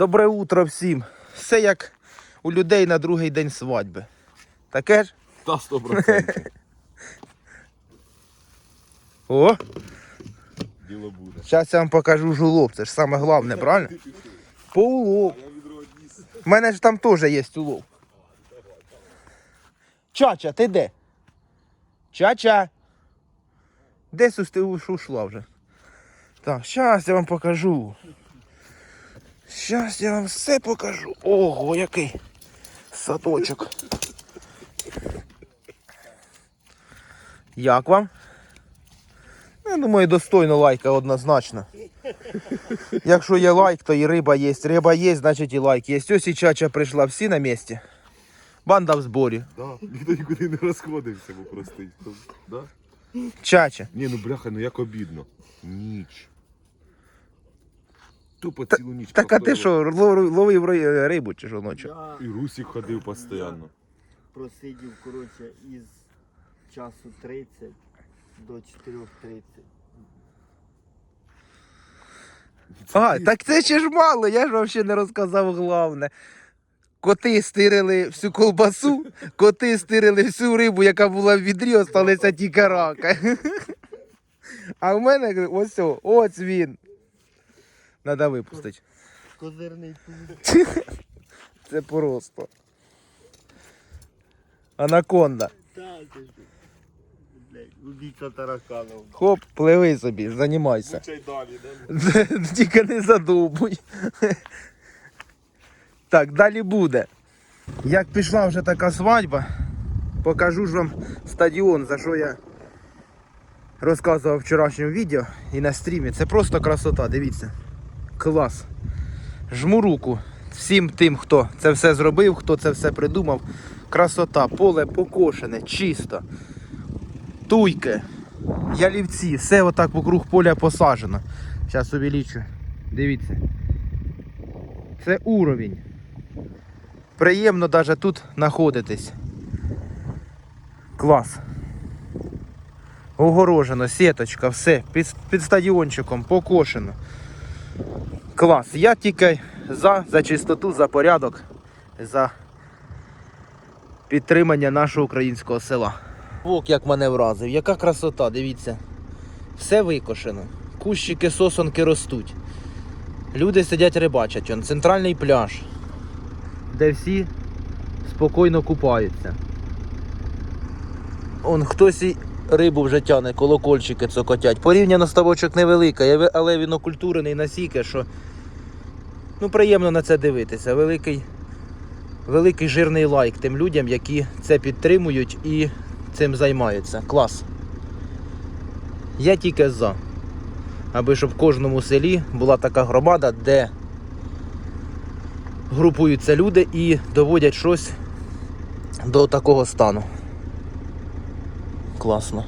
Добре утро всім. Все як у людей на другий день свадьби. Таке ж? Та 100%. О, Діло буде. зараз я вам покажу жулоб. Це ж саме головне, правильно? По улов. У мене ж там теж є улов. Чача, ти де? Чача. Де сусти ушла вже? Так, зараз я вам покажу. Зараз я вам все покажу. Ого, який садочок. Як вам? Я думаю, достойно лайка однозначно. Якщо є лайк, то і риба є. Риба є, значить і лайк є. Ось і чача прийшла всі на місці. Банда в зборі. Да. Ніхто нікуди не розходився, бо простий. Да? Чача. Ні, ну бляха, ну як обідно. Ніч. Тупо цілу ніч. Так а ти що, лов- ловив ри- рибу чи що ночі? Я І Русік ходив постійно. просидів, коротше, із часу 30 до 4.30. А, так це ще ж мало, я ж взагалі не розказав головне. Коти стирили всю колбасу, коти стирили всю рибу, яка була в відрі, осталися тільки рака. А в мене ось, о, ось він. Треба випустити. Козирний пункт. Це просто. Анаконда. Так. Блядь, убійця тараканов. Хоп, пливи собі, займайся. Далі, да? Тільки не задовбуй. Так, далі буде. Як пішла вже така свадьба, покажу ж вам стадіон, за що я розказував в вчорашньому відео і на стрімі. Це просто красота, дивіться. Клас. Жму руку всім тим, хто це все зробив, хто це все придумав. Красота, поле покошене, чисто. Туйки, ялівці, все отак вокруг поля посаджено. Зараз увеличу. Дивіться. Це уровень. Приємно навіть тут знаходитись. Клас. Огорожено, сіточка, все, під, під стадіончиком, покошено. Клас. Я тільки за, за чистоту, за порядок, за підтримання нашого українського села. Вок як мене вразив, яка красота, дивіться. Все викошено. Кущики сосонки ростуть. Люди сидять рибачать. Он центральний пляж, де всі спокійно купаються. Он хтось і рибу вже тяне, колокольчики цокотять. Порівняно ставочок невелика, але він окультурений настільки, що ну, приємно на це дивитися. Великий, великий жирний лайк тим людям, які це підтримують і цим займаються. Клас. Я тільки за. Аби щоб в кожному селі була така громада, де групуються люди і доводять щось до такого стану. Класно.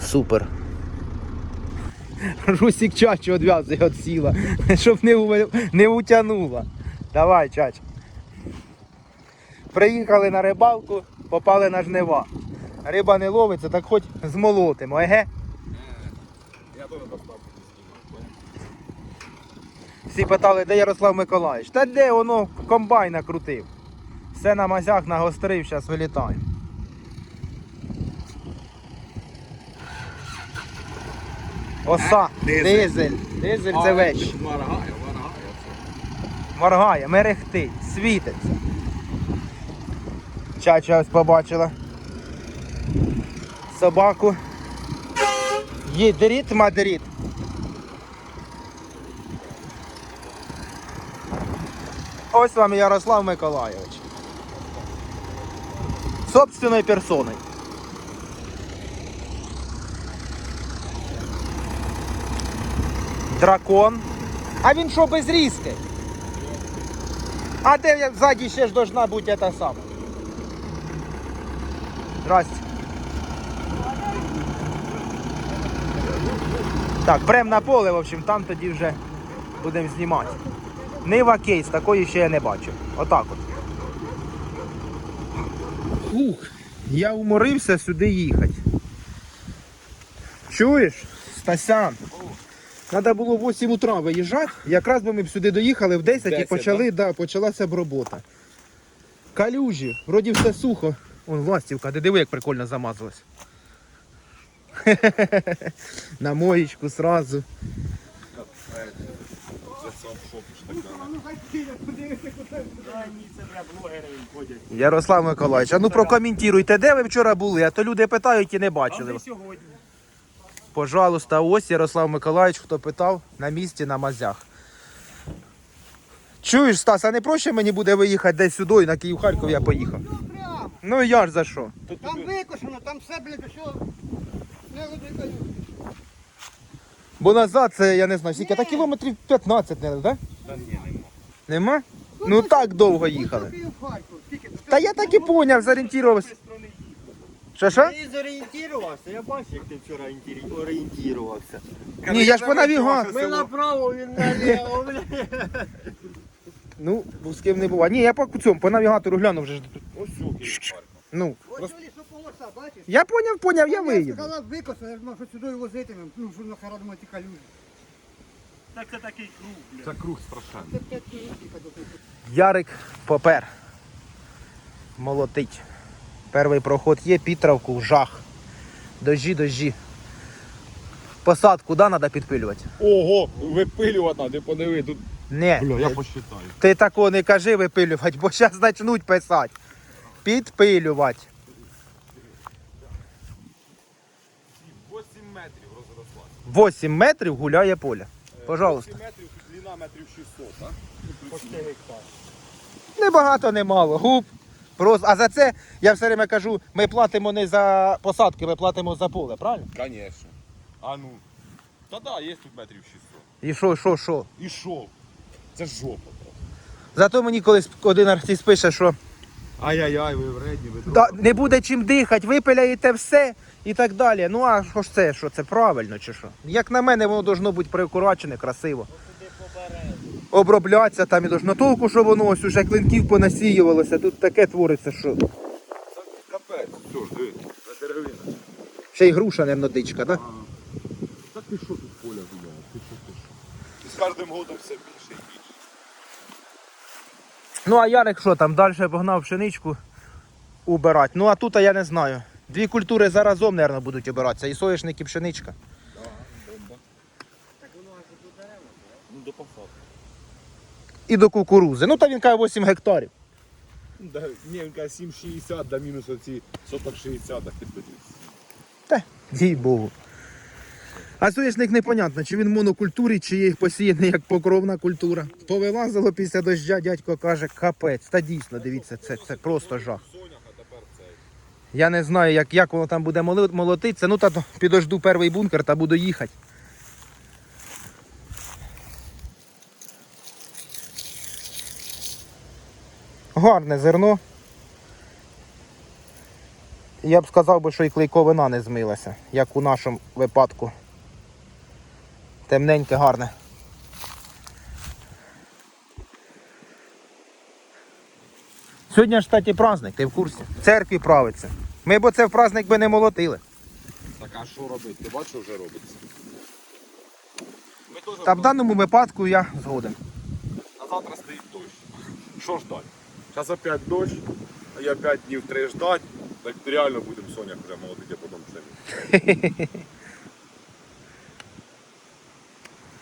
Супер. Русик чачу одв'язує від сіла, щоб не, ув- не утягнула. Давай, чач. Приїхали на рибалку, попали на жнива. Риба не ловиться, так хоч змолотимо, еге? Я теж достав. Всі питали, де Ярослав Миколаївич. Та де воно комбайн накрутив. Все на мазях нагострив, зараз вилітаємо. Оса, дизель. дизель. Дизель це веч. Варгає, варгає. Моргає, мерехтить, світиться. Чача ось побачила. Собаку. Їдріт, мадріт. Ось вам Ярослав Миколайович. Собственною персоною. Дракон. А він що без різки? А де ззаді ще ж должна бути та сама? Здрасте. Так, прям на поле, в общем, там тоді вже будемо знімати. Нива кейс, такої ще я не бачив. Отак от. Ух, я уморився сюди їхати. Чуєш, Стасян? Треба було в 8 утра виїжджати. Якраз би ми б сюди доїхали в 10, і почали, да? почалася б робота. Калюжі, вроді все сухо. Вон ластівка, де диви, як прикольно замазалась. На моєчку сразу. Да. Ярослав Миколаївич, а ну прокоментуйте, де ви вчора були, а то люди питають і не бачили. Сьогодні. Пожалуйста, ось Ярослав Миколаївич, хто питав, на місці на мазях. Чуєш, Стас, а не проще мені буде виїхати десь сюди і на Київ Харків я поїхав. Ну прямо. Ну я ж за що? Там викошено, там все, блядь, що не викаю. Бо назад це, я не знаю, скільки, та кілометрів 15, не, да? Та ні, нема. Нема? Ну так довго їхали. Та я так і поняв, зорієнтувався. Що що? Ти зорієнтувався, я бачу, як ти вчора орієнтувався. Ні, я ж по навігації. Ми направо, він наліво, бля. Ну, з ким не буває. Ні, я по цьому, по навігатору глянув вже. ж. Ось сюди парк. Ну, Ось лісополоса, бачиш? я поняв, поняв, я Я виїду. сказав викосено, я думав, що сюди возитимемо. Ну, що нахера думаю, ті калюжі. Так це такий круг, бля. Це круг страшенний. Це п'ять кілометрів ходити. Ярик попер. Молотить. Перший проход є, Пітровку, жах. Дожі, дожі. Посадку, да, треба підпилювати? Ого, випилювати треба, подиви, тут. Не. Бля, я посчитаю. Ти такого не кажи випилювати, бо зараз почнуть писати. Підпилювати. 8 метрів розросла. 8 метрів гуляє поле. Пожалуйста. 8 метрів, длина метрів 600, так? Почти гектар. Небагато, немало. Губ. Просто. А за це я все время кажу, ми платимо не за посадки, ми платимо за поле, правильно? Звісно. А ну. Та да, є тут метрів 600. І що, що, що? І що? Це жопа просто. Зато мені колись один артист пише, що Ай-яй-яй, ви вредні, ви да, не буде чим дихати, випиляєте все і так далі. Ну а що ж це? Що це правильно чи що? Як на мене, воно должно бути приукорочене, красиво. Оброблятися там і должно толку, що воно ось уже клинків понасіювалося. Тут таке твориться, що Капець. Що ж, диви, це деревина. ще й груша, не дичка, так? Та ти що тут поля гуляє? Ти що, ти що? І з кожним годом все більше і більше. Ну а Ярик що там, далі погнав пшеничку убирати. Ну а тут я не знаю. Дві культури заразом, мабуть, будуть обиратися. І соняшник, і пшеничка. Ну, до посадки. І до кукурузи. Ну та він каже 8 гектарів. Да, ні, він каже 7,60, да мінус оці соток 60, да підберіться. Та, їй Богу. А соняшник непонятно, чи він монокультурі, чи є посіяний як покровна культура. Повилазило після дождя, дядько каже, капець. Та дійсно, дивіться, це, це просто жах. Я не знаю, як, як воно там буде молотитися. Ну та підожду перший бункер та буду їхати. Гарне зерно. Я б сказав би, що і клейковина не змилася, як у нашому випадку. Темненьке, гарне. Сьогодні ж, кстати, праздник, ти в курсі? В церкві правиться. Ми б це в праздник би не молотили. Так а що робити? Ти бачиш, вже робиться? Ми теж Та в даному випадку я згоден. А завтра стоїть дощ. Що ждать? Зараз опять дощ, а я 5 днів 3 ждать. Так реально будемо Сонях вже молотити, а потім пшеницю.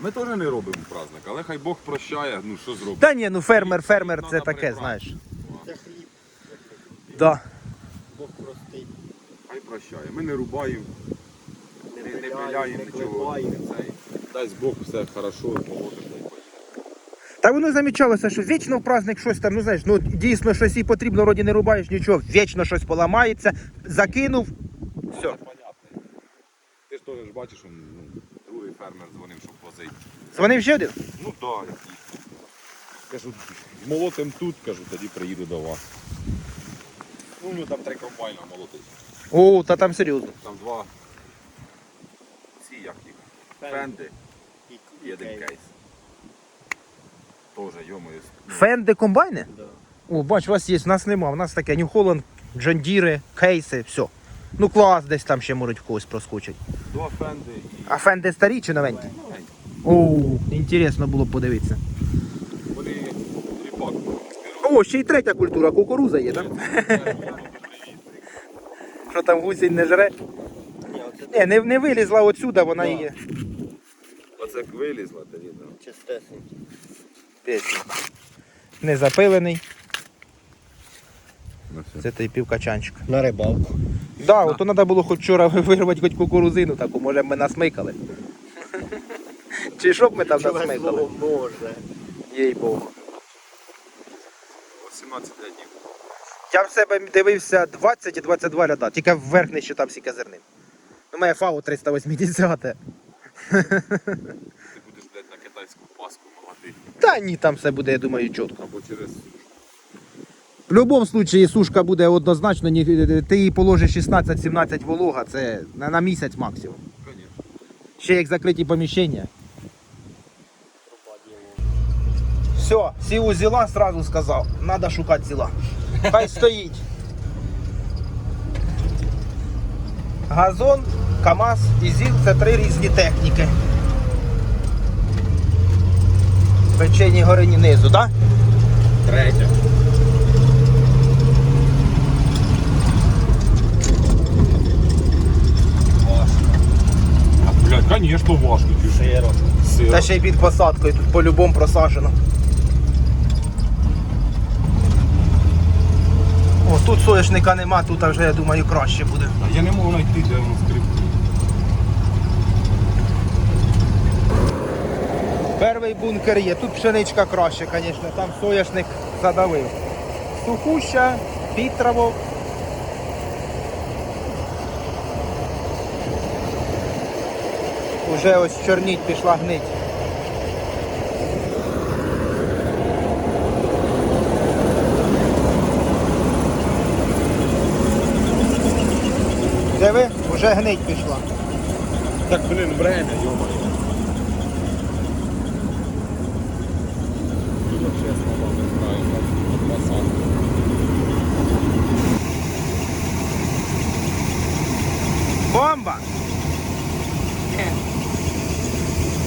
Ми теж не робимо праздник, але хай Бог прощає, ну що зробити. Та ні, ну фермер, фермер це таке, знаєш. Це хліб, Да. Бог простить. Хай прощає. Ми не рубаємо, Не не, не пиляємо, не нічого. Дасть Бог все хорошо, молотимо та воно замічалося, що вічно в праздник щось там, ну знаєш, ну дійсно щось і потрібно, вроді не рубаєш нічого, вічно щось поламається, закинув. Все. Понятно. Ти ж теж бачиш, ну, другий фермер дзвонив, щоб возити. Дзвонив ще один? Ну так, да, кажу, молотим тут, кажу, тоді приїду до вас. Ну, у нього там три комбайна молотить. О, та там серйозно. Там два. Ці як їх. Фенди і один кейс. Тоже, йомою. Фенди комбайни? Да. О, бач, у вас є, у нас нема. У нас таке New Holland, Джондіри, кейси, все. Ну клас десь там ще можуть в когось проскочить. Два фенди і А фенди старі чи новенькі? Ей, Оу, інтересно було б подивитися. Вони ріпак. О, ще й третя культура, кукуруза є, так? Що там гусінь не жре? Ні, не, не вилізла отсюда, вона є. Оце як вилізла тоді, так. Чистесенький. Не запилений. Це той півкачанчик. На рибалку. Да, от то треба було хоч вчора вирвати хоч кукурузину таку, може б ми насмикали. Чи що б ми там насмикали? може. Їй Богу. 17 днів. Я в себе дивився 20 і 22 ряда, тільки вверх не считав всі зернин. У мене ФАО 380. Ти будеш, блядь, на китайську паску молотити. Та ні, там все буде, я думаю, чітко. Або через В будь-якому випадку сушка буде однозначно, ні- ти їй положиш 16-17 волога, це на, на місяць максимум. Конечно. Ще як закриті поміщення. Все, сіву зіла, сразу сказав. Надо шукати зіла. Хай стоїть. Газон, КАМАЗ і ЗІЛ це три різні техніки. Печені гори низу, так? Третя. Важко. А, конечно, важко. Сиро. сиро. Та ще й під посадкою, тут по-любому просажено. О, тут соняшника нема, тут вже, я думаю, краще буде. А я не можу знайти, де воно Перший бункер є. Тут пшеничка краще, звісно, там соняшник задавив. Сухуща, Пітрово. Уже ось чорніть пішла гнить. Диви, вже гнить пішла. Так, блин, время, ё-моё. Я чесно вам не знаю, як посадку. Бомба!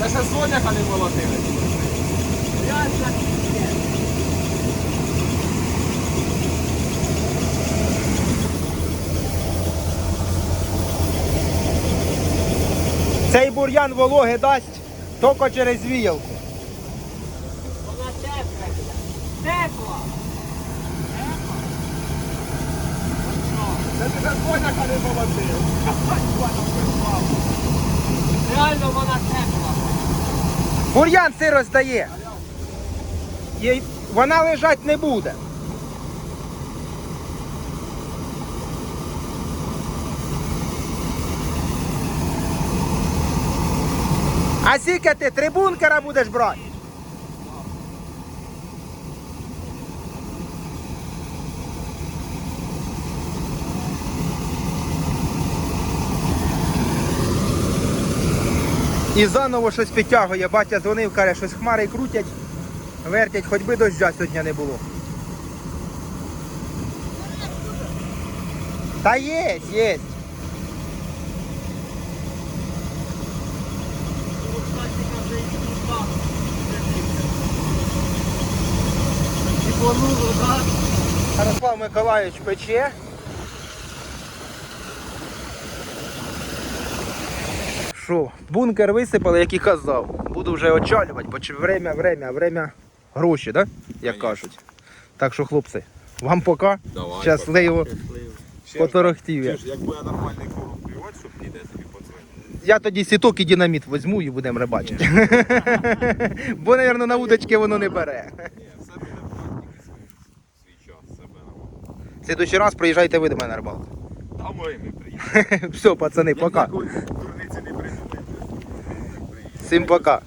Та ще соняха не молотили. Цей бур'ян вологи дасть тільки через віялку. Вона тепла. Тепла. Та ти ще соняха не молотив. Реально вона тепла. Бур'ян сиро здає. Їй- Вона лежать не буде. А скільки ти три бункера будеш брати? І заново щось підтягує. Батя дзвонив, каже, щось хмари крутять, вертять, хоч би доща сьогодні не було. Та є, є. Ярослав Миколаївич пече. Що, бункер висипали, як і казав. Буду вже очалювати, бо время, время, время гроші, да? як кажуть. Так що, хлопці, вам пока. Давай, Щасливо. Поторохтів я. Якби я нормальний корм плювати, щоб піде тобі подзвонити. Я тоді сіток і динаміт візьму і будемо рибачити. Бо, мабуть, на удочки воно не бере. Ні, все буде в практиці свій, свій час, себе нормально. В следующий раз приїжджайте ви до мене на рибалку. Та ми ми приїдемо. Все, пацани, пока. Не придумаємо. Всім пока.